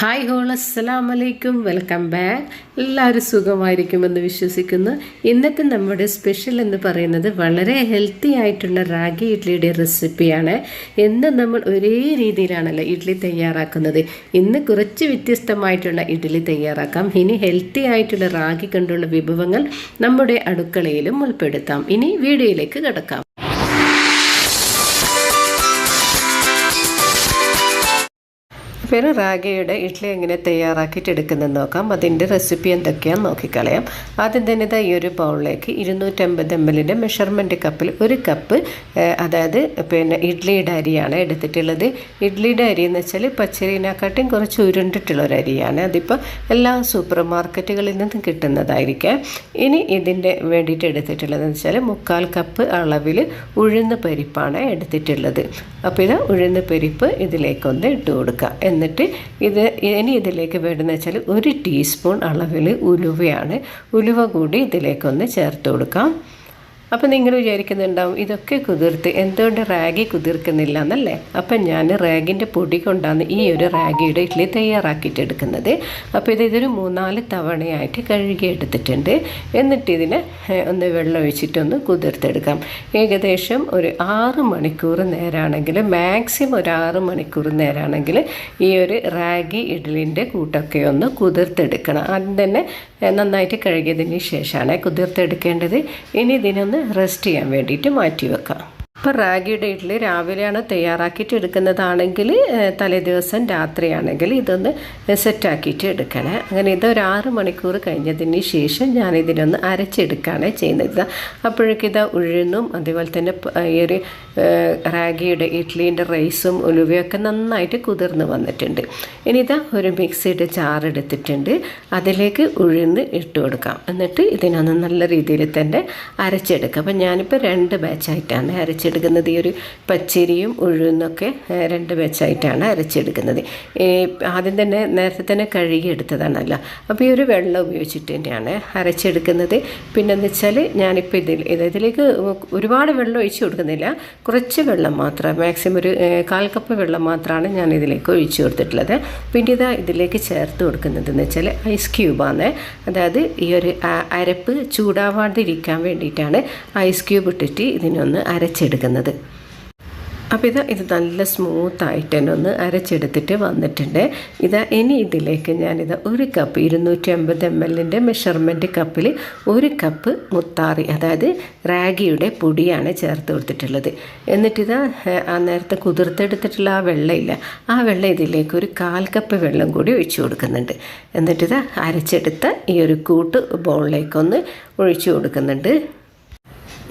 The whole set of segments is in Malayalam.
ഹായ് ഹോൾ അസ്സലാം വലൈക്കും വെൽക്കം ബാക്ക് എല്ലാവരും സുഖമായിരിക്കുമെന്ന് വിശ്വസിക്കുന്നു. ഇന്നത്തെ നമ്മുടെ സ്പെഷ്യൽ എന്ന് പറയുന്നത് വളരെ ഹെൽത്തി ആയിട്ടുള്ള റാഗി ഇഡ്ലിയുടെ റെസിപ്പിയാണ് എന്ന് നമ്മൾ ഒരേ രീതിയിലാണല്ലോ ഇഡ്ലി തയ്യാറാക്കുന്നത്. ഇന്ന് കുറച്ച് വ്യത്യസ്തമായിട്ടുള്ള ഇഡ്ലി തയ്യാറാക്കാം. ഇനി ഹെൽത്തി ആയിട്ടുള്ള റാഗി കൊണ്ടുള്ള വിഭവങ്ങൾ നമ്മുടെ അടുക്കളയിലും ഉൾപ്പെടുത്താം. ഇനി വീഡിയോയിലേക്ക് കിടക്കാം. പിന്നെ റാഗിയുടെ ഇഡ്ഡലി എങ്ങനെ തയ്യാറാക്കിയിട്ട് എടുക്കുന്നതെന്ന് നോക്കാം. അതിന്റെ റെസിപ്പി എന്തൊക്കെയാണെന്ന് നോക്കിക്കളയാം. ആദ്യം തന്നെ ഈ ഒരു ബൗളിലേക്ക് ഇരുന്നൂറ്റമ്പത് എം എല്ലിന്റെ മെഷർമെന്റ് കപ്പിൽ ഒരു കപ്പ് അതായത് പിന്നെ ഇഡ്ഡലിയുടെ അരിയാണ് എടുത്തിട്ടുള്ളത്. ഇഡ്ഡലിയുടെ അരി എന്ന് വെച്ചാൽ പച്ചരിനെക്കാട്ടും കുറച്ച് ഉരുണ്ടിട്ടുള്ള ഒരു അരിയാണ്. അതിപ്പോൾ എല്ലാ സൂപ്പർ മാർക്കറ്റുകളിൽ നിന്നും കിട്ടുന്നതായിരിക്കാം. ഇനി ഇതിന്റെ വേണ്ടിയിട്ട് എടുത്തിട്ടുള്ളതെന്ന് വെച്ചാൽ മുക്കാൽ കപ്പ് അളവിൽ ഉഴുന്ന് പരിപ്പാണ് എടുത്തിട്ടുള്ളത്. അപ്പോൾ ഇത് ഉഴുന്ന് പരിപ്പ് ഇതിലേക്കൊന്ന് ഇട്ട് കൊടുക്കുക ഇത് ഇനി ഇതിലേക്ക് വേണ്ടതെന്ന് വെച്ചാൽ ഒരു ടീസ്പൂൺ അളവിൽ ഉലുവയാണ്. ഉലുവ കൂടി ഇതിലേക്കൊന്ന് ചേർത്ത് കൊടുക്കാം. അപ്പം നിങ്ങൾ വിചാരിക്കുന്നുണ്ടാവും ഇതൊക്കെ കുതിർത്ത് എന്തുകൊണ്ട് റാഗി കുതിർക്കുന്നില്ല എന്നല്ലേ അപ്പം ഞാൻ റാഗിന്റെ പൊടി കൊണ്ടാണ് ഈ ഒരു റാഗിയുടെ ഇഡ്ഡലി തയ്യാറാക്കിയിട്ട് എടുക്കുന്നത് അപ്പോൾ ഇത് ഇതൊരു മൂന്നാൽ തവണയായിട്ട് കഴുകി എടുത്തിട്ടുണ്ട് എന്നിട്ട് ഇതിനെ ഒന്ന് വെള്ളം ഒഴിച്ചിട്ടൊന്ന് കുതിർത്തെടുക്കാം. ഏകദേശം ഒരു ആറ് മണിക്കൂർ നേരമാണെങ്കിൽ മാക്സിമം ഒരു ആറ് മണിക്കൂർ നേരമാണെങ്കിൽ ഈ ഒരു റാഗി ഇഡ്ഡലിന്റെ കൂട്ടൊക്കെ ഒന്ന് കുതിർത്തെടുക്കണം. ആദ്യം തന്നെ നന്നായിട്ട് കഴുകിയതിന് ശേഷമാണ് കുതിർത്തെടുക്കേണ്ടത്. ഇനി ഇതിനൊന്ന് റെസ്റ്റ് ചെയ്യാൻ വേണ്ടിയിട്ട് മാറ്റി വെക്കാം ഇപ്പോൾ റാഗിയുടെ ഇഡ്ഡലി രാവിലെയാണ് തയ്യാറാക്കിയിട്ട് എടുക്കുന്നതാണെങ്കിൽ തലേദിവസം രാത്രിയാണെങ്കിൽ ഇതൊന്ന് സെറ്റാക്കിയിട്ട് എടുക്കണേ. അങ്ങനെ ഇത് ഒരു ആറ് മണിക്കൂർ കഴിഞ്ഞതിന് ശേഷം ഞാൻ ഇതിനൊന്ന് അരച്ചെടുക്കുകയാണ് ചെയ്യുന്നത് അപ്പോഴേക്കും ഇത് ഉഴുന്നും അതുപോലെ തന്നെ ഈ ഒരു റാഗിയുടെ ഇഡ്ഡലീന്റെ റൈസും ഉലുവയൊക്കെ നന്നായിട്ട് കുതിർന്ന് വന്നിട്ടുണ്ട്. ഇനി ഇതാ ഒരു മിക്സിയുടെ ചാറെടുത്തിട്ടുണ്ട്. അതിലേക്ക് ഉഴുന്ന് ഇട്ട് കൊടുക്കാം. എന്നിട്ട് ഇതിനൊന്ന് നല്ല രീതിയിൽ തന്നെ അരച്ചെടുക്കാം. അപ്പം ഞാനിപ്പോൾ രണ്ട് ബാച്ചായിട്ടാണ് അരച്ചെടുക്കുന്നത്. ഈ ഒരു പച്ചരിയും ഉഴുന്നൊക്കെ രണ്ട് ബാച്ചായിട്ടാണ് അരച്ചെടുക്കുന്നത്. ആദ്യം തന്നെ നേരത്തെ തന്നെ കഴുകിയെടുത്തതാണല്ലോ. അപ്പോൾ ഈ ഒരു വെള്ളം ഉപയോഗിച്ചിട്ട് തന്നെയാണ് അരച്ചെടുക്കുന്നത്. പിന്നെന്ന് വെച്ചാൽ ഞാനിപ്പോൾ ഇതിൽ ഇതിലേക്ക് ഒരുപാട് വെള്ളം ഒഴിച്ചു കൊടുക്കുന്നില്ല. കുറച്ച് വെള്ളം മാത്രം മാക്സിമം ഒരു കാൽ കപ്പ് വെള്ളം മാത്രമാണ് ഞാൻ ഇതിലേക്ക് ഒഴിച്ചു കൊടുത്തിട്ടുള്ളത്. പിന്നെ ഇതാ ഇതിലേക്ക് ചേർത്ത് കൊടുക്കുന്നത് എന്ന് വെച്ചാൽ ഐസ് ക്യൂബാണ്. അതായത് ഈ ഒരു അരപ്പ് ചൂടാവാതിരിക്കാൻ വേണ്ടിയിട്ടാണ് ഐസ് ക്യൂബ് ഇട്ടിട്ട് ഇതിനൊന്ന് അരച്ചെടുക്കുന്നത്. അപ്പോൾ ഇതാ ഇത് നല്ല സ്മൂത്തായിട്ട് തന്നെ ഒന്ന് അരച്ചെടുത്തിട്ട് വന്നിട്ടുണ്ട്. ഇതാ ഇനി ഇതിലേക്ക് ഞാനിത് ഒരു കപ്പ് ഇരുന്നൂറ്റി അമ്പത് എം എല്ലിന്റെ മെഷർമെന്റ് കപ്പിൽ ഒരു കപ്പ് മുത്താറി അതായത് റാഗിയുടെ പൊടിയാണ് ചേർത്ത് കൊടുത്തിട്ടുള്ളത്. എന്നിട്ടിതാ ആ നേരത്തെ കുതിർത്തെടുത്തിട്ടുള്ള ആ വെള്ളമില്ല ആ വെള്ളം ഇതിലേക്ക് ഒരു കാൽ കപ്പ് വെള്ളം കൂടി ഒഴിച്ചു കൊടുക്കുന്നുണ്ട്. എന്നിട്ടിതാ അരച്ചെടുത്ത ഈ ഒരു കൂട്ട് ബൗളിലേക്കൊന്ന് ഒഴിച്ചു കൊടുക്കുന്നുണ്ട്.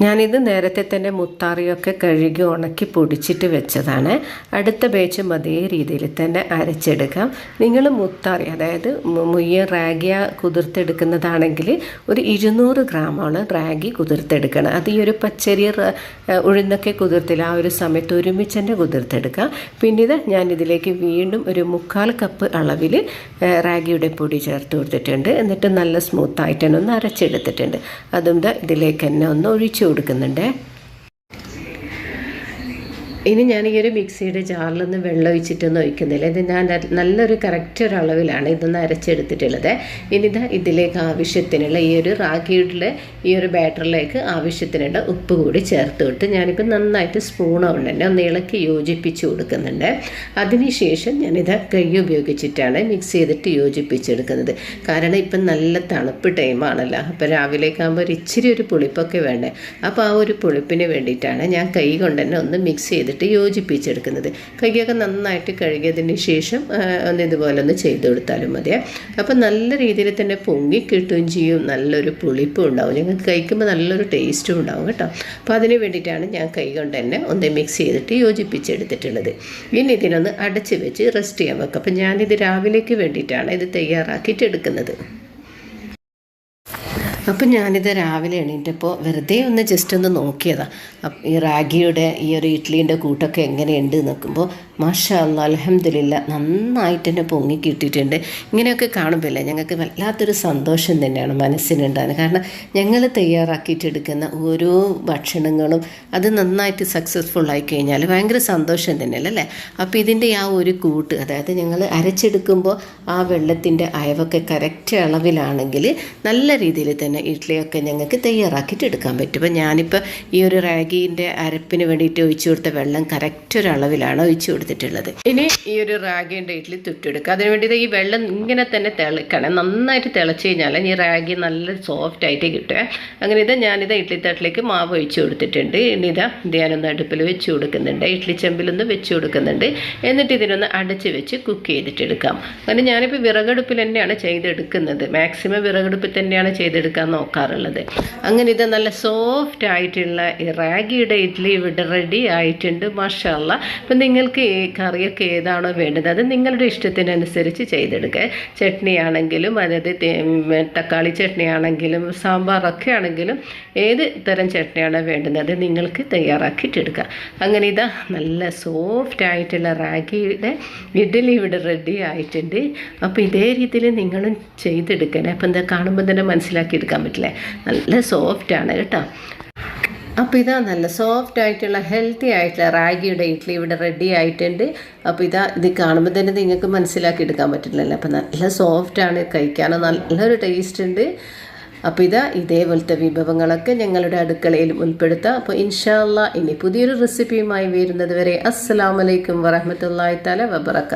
ഞാനിത് നേരത്തെ തന്നെ മുത്താറിയൊക്കെ കഴുകി ഉണക്കി പൊടിച്ചിട്ട് വെച്ചതാണ്. അടുത്ത ബേച്ചും അതേ രീതിയിൽ തന്നെ അരച്ചെടുക്കാം. നിങ്ങൾ മുത്താറി അതായത് മുയ്യ റാഗിയ കുതിർത്തെടുക്കുന്നതാണെങ്കിൽ ഒരു ഇരുന്നൂറ് ഗ്രാമാണ് റാഗി കുതിർത്തെടുക്കണം. അത് ഈ ഒരു പച്ചരി ഉഴുന്നൊക്കെ കുതിർത്തില്ല. ആ ഒരു സമയത്ത് ഒരുമിച്ച് തന്നെ കുതിർത്തെടുക്കാം. പിന്നെ ഇത് ഞാനിതിലേക്ക് വീണ്ടും ഒരു മുക്കാൽ കപ്പ് അളവിൽ റാഗിയുടെ പൊടി ചേർത്ത് കൊടുത്തിട്ടുണ്ട്. എന്നിട്ട് നല്ല സ്മൂത്തായിട്ട് തന്നെ ഒന്ന് അരച്ചെടുത്തിട്ടുണ്ട്. അതും ഇതിലേക്ക് തന്നെ ഒന്ന് ഒഴിച്ചു കൊടുക്കുന്നുണ്ട്. ഇനി ഞാൻ ഈ ഒരു മിക്സിയുടെ ജാറിൽ നിന്ന് വെള്ളം ഒഴിച്ചിട്ടൊന്നും ഒഴിക്കുന്നില്ല. ഇത് ഞാൻ നല്ലൊരു കറക്റ്റ് ഒരു അളവിലാണ് ഇതൊന്ന് അരച്ചെടുത്തിട്ടുള്ളത്. ഇനി ഇത് ഇതിലേക്ക് ആവശ്യത്തിനുള്ള ഈ ഒരു റാഗിയുടെ ഈ ഒരു ബാറ്ററിലേക്ക് ആവശ്യത്തിനുള്ള ഉപ്പ് കൂടി ചേർത്ത് കൊടുത്ത് ഞാനിപ്പോൾ നന്നായിട്ട് സ്പൂണോ കൊണ്ട് തന്നെ ഒന്ന് ഇളക്കി യോജിപ്പിച്ച് കൊടുക്കുന്നുണ്ട്. അതിനുശേഷം ഞാനിത് കൈ ഉപയോഗിച്ചിട്ടാണ് മിക്സ് ചെയ്തിട്ട് യോജിപ്പിച്ചെടുക്കുന്നത്. കാരണം ഇപ്പം നല്ല തണുപ്പ് ടൈമാണല്ലോ അപ്പോൾ രാവിലേക്കാകുമ്പോൾ ഒരു ഇച്ചിരി ഒരു പുളിപ്പൊക്കെ വേണ്ടേ? അപ്പോൾ ആ ഒരു പുളിപ്പിന് വേണ്ടിയിട്ടാണ് ഞാൻ കൈ കൊണ്ട് തന്നെ ഒന്ന് മിക്സ് ചെയ്തിട്ട് ചെയ്തിട്ട് യോജിപ്പിച്ചെടുക്കുന്നത്. കൈയൊക്കെ നന്നായിട്ട് കഴുകിയതിന് ശേഷം ഒന്ന് ഇതുപോലെ ഒന്ന് ചെയ്ത് കൊടുത്താലും മതിയെ അപ്പം നല്ല രീതിയിൽ തന്നെ പൊങ്ങി കിട്ടുകയും ചെയ്യും. നല്ലൊരു പുളിപ്പും ഉണ്ടാവും. ഞങ്ങൾക്ക് കഴിക്കുമ്പോൾ നല്ലൊരു ടേസ്റ്റും ഉണ്ടാവും കേട്ടോ. അപ്പോൾ അതിന് വേണ്ടിയിട്ടാണ് ഞാൻ കൈ കൊണ്ട് തന്നെ ഒന്ന് മിക്സ് ചെയ്തിട്ട് യോജിപ്പിച്ചെടുത്തിട്ടുള്ളത്. ഇനി ഇതിനൊന്ന് അടച്ച് വെച്ച് റെസ്റ്റ് ചെയ്യാൻ വെക്കും. അപ്പം ഞാനിത് രാവിലേക്ക് വേണ്ടിയിട്ടാണ് ഇത് തയ്യാറാക്കിയിട്ട് എടുക്കുന്നത്. അപ്പം ഞാനിത് രാവിലെ എണീറ്റപ്പോൾ വെറുതെ ഒന്ന് ജസ്റ്റ് ഒന്ന് നോക്കിയതാണ് ഈ റാഗിയുടെ ഈ ഒരു ഇഡ്ഡലീന്റെ കൂട്ടൊക്കെ എങ്ങനെയുണ്ട് നോക്കുമ്പോൾ മാഷാ അലഹമില്ല നന്നായിട്ട് തന്നെ പൊങ്ങി കിട്ടിയിട്ടുണ്ട്. ഇങ്ങനെയൊക്കെ കാണുമ്പോഴല്ലേ ഞങ്ങൾക്ക് വല്ലാത്തൊരു സന്തോഷം തന്നെയാണ് മനസ്സിനുണ്ടാകുന്നത്. കാരണം ഞങ്ങൾ തയ്യാറാക്കിയിട്ടെടുക്കുന്ന ഓരോ ഭക്ഷണങ്ങളും അത് നന്നായിട്ട് സക്സസ്ഫുൾ ആയി കഴിഞ്ഞാൽ ഭയങ്കര സന്തോഷം തന്നെയല്ലേ അല്ലേ? അപ്പോൾ ഇതിന്റെ ആ ഒരു കൂട്ട് അതായത് ഞങ്ങൾ അരച്ചെടുക്കുമ്പോൾ ആ വെള്ളത്തിന്റെ അയവൊക്കെ കറക്റ്റ് അളവിലാണെങ്കിൽ നല്ല രീതിയിൽ തന്നെ ഇഡ്ഡലിയൊക്കെ ഞങ്ങൾക്ക് തയ്യാറാക്കിയിട്ട് എടുക്കാൻ പറ്റും. അപ്പോൾ ഞാനിപ്പോൾ ഈ ഒരു റാഗീന്റെ അരപ്പിന് വേണ്ടിയിട്ട് ഒഴിച്ചു കൊടുത്ത വെള്ളം കറക്റ്റ് ഒരു അളവിലാണ് ഒഴിച്ചു കൊടുത്തിട്ടുള്ളത്. ഇനി ഈ ഒരു റാഗിന്റെ ഇഡ്ഡലി തുറ്റെടുക്കുക അതിന് വേണ്ടിയിട്ട് ഈ വെള്ളം ഇങ്ങനെ തന്നെ തിളക്കണം. നന്നായിട്ട് തിളച്ച് കഴിഞ്ഞാൽ ഈ റാഗി നല്ല സോഫ്റ്റ് ആയിട്ട് കിട്ടുക. അങ്ങനെ ഇത് ഞാനിത് ഇഡ്ഡലി തട്ടിലേക്ക് മാവ് ഒഴിച്ചു കൊടുത്തിട്ടുണ്ട്. ഇനി ഇതാ ഞാനൊന്ന് അടുപ്പിൽ വെച്ച് കൊടുക്കുന്നുണ്ട്. ഇഡ്ഡലി ചെമ്പിലൊന്ന് വെച്ച് കൊടുക്കുന്നുണ്ട്. എന്നിട്ട് ഇതിനൊന്ന് അടച്ച് വെച്ച് കുക്ക് ചെയ്തിട്ടെടുക്കാം അങ്ങനെ ഞാനിപ്പോൾ വിറകടുപ്പിൽ തന്നെയാണ് ചെയ്തെടുക്കുന്നത്. മാക്സിമം വിറകടുപ്പിൽ തന്നെയാണ് ചെയ്തെടുക്കാൻ നോക്കാറുള്ളത്. അങ്ങനെ ഇത് നല്ല സോഫ്റ്റ് ആയിട്ടുള്ള റാഗിയുടെ ഇഡ്ഡലി ഇവിടെ റെഡി ആയിട്ടുണ്ട്. മഷാല്ല അപ്പം നിങ്ങൾക്ക് കറിയൊക്കെ ഏതാണോ വേണ്ടത് അത് നിങ്ങളുടെ ഇഷ്ടത്തിനനുസരിച്ച് ചെയ്തെടുക്കുക. ചട്നി ആണെങ്കിലും അതായത് തക്കാളി ചട്നി ആണെങ്കിലും സാമ്പാറൊക്കെ ആണെങ്കിലും ഏത് തരം ചട്നിയാണോ വേണ്ടത് അത് നിങ്ങൾക്ക് തയ്യാറാക്കിയിട്ടെടുക്കുക. അങ്ങനെ ഇതാ നല്ല സോഫ്റ്റ് ആയിട്ടുള്ള റാഗിയുടെ ഇഡ്ഡലി ഇവിടെ റെഡി ആയിട്ടുണ്ട്. അപ്പോൾ ഇതേ രീതിയിൽ നിങ്ങളും ചെയ്തെടുക്കണേ. അപ്പോൾ എന്താ കാണുമ്പോൾ തന്നെ മനസ്സിലാക്കിയെടുക്കാൻ പറ്റില്ലേ? നല്ല സോഫ്റ്റ് ആണ് കേട്ടോ. അപ്പോൾ ഇതാ നല്ല സോഫ്റ്റ് ആയിട്ടുള്ള ഹെൽത്തി ആയിട്ടുള്ള റാഗിയുടെ ഇഡ്ഡലി ഇവിടെ റെഡി ആയിട്ടുണ്ട്. അപ്പോൾ ഇതാ ഇത് കാണുമ്പോൾ തന്നെ നിങ്ങൾക്ക് മനസ്സിലാക്കി എടുക്കാൻ പറ്റില്ലല്ലോ. അപ്പോൾ നല്ല സോഫ്റ്റാണ് കഴിക്കാനും നല്ലൊരു ടേസ്റ്റ് ഉണ്ട്. അപ്പോൾ ഇതാ ഇതേപോലത്തെ വിഭവങ്ങളൊക്കെ ഞങ്ങളുടെ അടുക്കളയിൽ ഉൾപ്പെടുത്താം. അപ്പോൾ ഇൻഷാല്ല ഇനി പുതിയൊരു റെസിപ്പിയുമായി വരുന്നത് വരെ അസ്സാം വലൈക്കും വറഹമത്തല്ലാ തല വബറക്ക